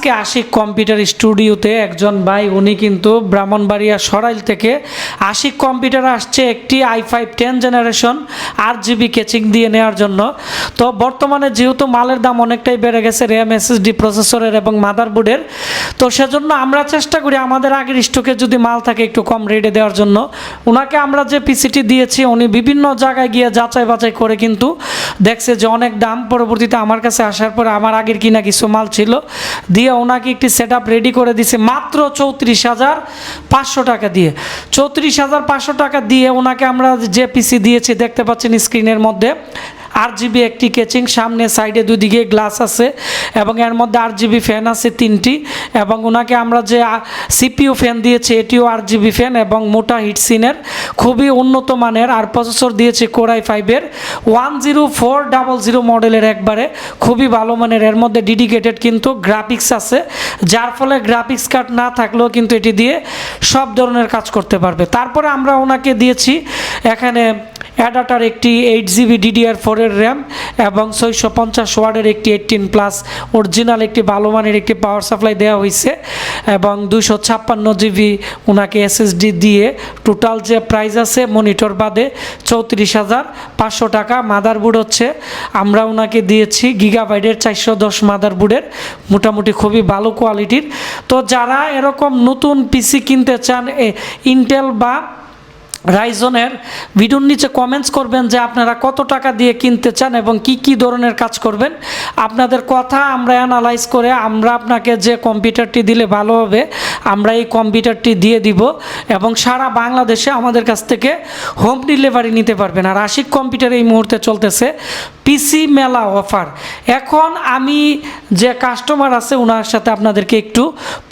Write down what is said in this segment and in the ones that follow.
আজকে আশিক কম্পিউটার স্টুডিওতে একজন ভাই, উনি কিন্তু ব্রাহ্মণবাড়িয়া সরাইল থেকে আশিক কম্পিউটার আসছে একটি আই ফাইভ টেন জেনারেশন আট জিবি কেচিং দিয়ে নেওয়ার জন্য। তো বর্তমানে যেহেতু মালের দাম অনেকটাই বেড়ে গেছে, র্যাম, এসএসডি, প্রসেসরের এবং মাদারবোর্ডের, তো সেজন্য আমরা চেষ্টা করি আমাদের আগের স্টকে যদি মাল থাকে একটু কম রেটে দেওয়ার জন্য। ওনাকে আমরা যে পিসিটি দিয়েছি, উনি বিভিন্ন জায়গায় গিয়ে যাচাই বাছাই করে কিন্তু দেখছে যে অনেক দাম, পরবর্তীতে আমার কাছে আসার পর আমার আগের কিনা কিছু মাল ছিল। দিয়ে ওনাকে একটি সেট রেডি করে দিছে মাত্র চৌত্রিশ হাজার পাঁচশো টাকা দিয়ে। চৌত্রিশ হাজার পাঁচশো টাকা দিয়ে ওনাকে আমরা যে পিসি দিয়েছি, দেখতে পাচ্ছেন স্ক্রিনের মধ্যে। আট জিবি একটি কেচিং সামনে সাইডে দুদিকে গ্লাস আছে এবং এর মধ্যে আট জিবি ফ্যান আছে তিনটি এবং ওনাকে আমরা যে সিপিইউ ফ্যান দিয়েছি, এটিও আট জিবি ফ্যান এবং মোটা হিটসিনের খুবই উন্নত মানের, আর প্রসেসর দিয়েছি কোরাই ফাইভের one zero four double zero মডেলের একবারে, খুবই ভালো মানের, এর মধ্যে ডেডিকেটেড কিন্তু গ্রাফিক্স আছে, যার ফলে গ্রাফিক্স কার্ড না থাকলেও কিন্তু এটি দিয়ে সব ধরনের কাজ করতে পারবে। তারপরে আমরা ওনাকে দিয়েছি, এখানে অ্যাডাটার একটি এইট জিবি ডিডিআর ফোরের র্যাম এবং ছয়শো পঞ্চাশ ওয়ার্ডের একটি এইটিন প্লাস অরিজিনাল একটি ভালো মানের একটি পাওয়ার সাপ্লাই দেওয়া হয়েছে এবং দুশো ছাপ্পান্ন জিবি ওনাকে এসএসডি দিয়ে টোটাল যে প্রাইস আছে মনিটর বাদে চৌত্রিশ হাজার পাঁচশো টাকা মাদারবোর্ড হচ্ছে। আমরা ওনাকে দিয়েছি গিগাবাইটের চারশো দশ মাদারবোর্ডের মোটামুটি খুবই ভালো কোয়ালিটির তো যারা এরকম নতুন পিসি কিনতে চান ইন্টেল বা রাইজনের ভিডিওর নিচে কমেন্টস করবেন যে আপনারা কত টাকা দিয়ে কিনতে চান এবং কি কি ধরনের কাজ করবেন। আপনাদের কথা আমরা অ্যানালাইজ করে আমরা আপনাকে যে কম্পিউটারটি দিলে ভালো হবে, আমরা এই কম্পিউটারটি দিয়ে দিব এবং সারা বাংলাদেশে আমাদের কাছ থেকে হোম ডেলিভারি নিতে পারবেন। আর আশিক কম্পিউটার এই মুহূর্তে চলতেছে পিসি মেলা অফার এখন আমি যে কাস্টমার আছে ওনার সাথে আপনাদেরকে একটু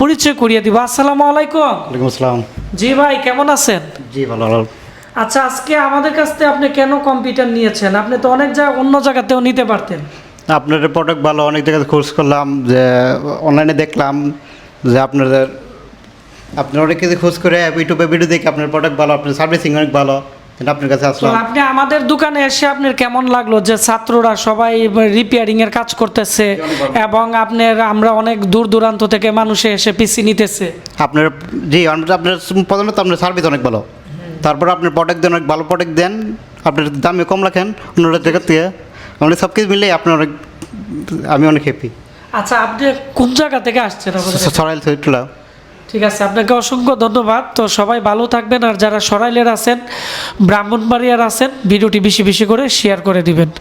পরিচয় করিয়ে দিব। আসসালামু আলাইকুম। আসসালাম। জি ভাই কেমন আছেন? জি ভালো আচ্ছা আজকে আমাদের কাছ থেকে আপনি কেন কম্পিউটার নিয়েছেন? আপনি তো অনেক জায়গা অন্য জায়গাতেও নিতে পারতেন। আপনার প্রোডাক্ট ভালো অনেক জায়গায় খোঁজ করলাম যে অনলাইনে দেখলাম যে আপনাদের আপনার অনেক কিছু খোঁজ করে ইউটিউবে ভিডিও দেখে আপনার প্রোডাক্ট ভালো আপনার সার্ভিসিং অনেক ভালো। আপনার কাছে আসলাম। আপনি আমাদের দোকানে এসে আপনার কেমন লাগল? যে ছাত্ররা সবাই রিপেয়ারিং এর কাজ করতেছে এবং আপনার আমরা অনেক দূর দূরান্ত থেকে মানুষে এসে পিসি নিতেছে। আপনার জি আমরা- আপনার প্রথমত আপনার সার্ভিস অনেক ভালো। তারপর আপনার প্রোডাক্ট দেন অনেক ভালো প্রোডাক্ট দেন। আপনার দামে কম রাখেন অন্য জায়গার থেকে আমাদের সব কিছু মিলে আপনার অনেক আমি অনেক হ্যাপি আচ্ছা আপনি কোন জায়গা থেকে আসছেন সরাইল সৈটুলা ঠিক আছে, আপনাকে অসংখ্য ধন্যবাদ। তো সবাই ভালো থাকবেন আর যারা সরাইলের আছেন, ব্রাহ্মণবাড়িয়ার আছেন, ভিডিওটি বেশি বেশি করে শেয়ার করে দিবেন।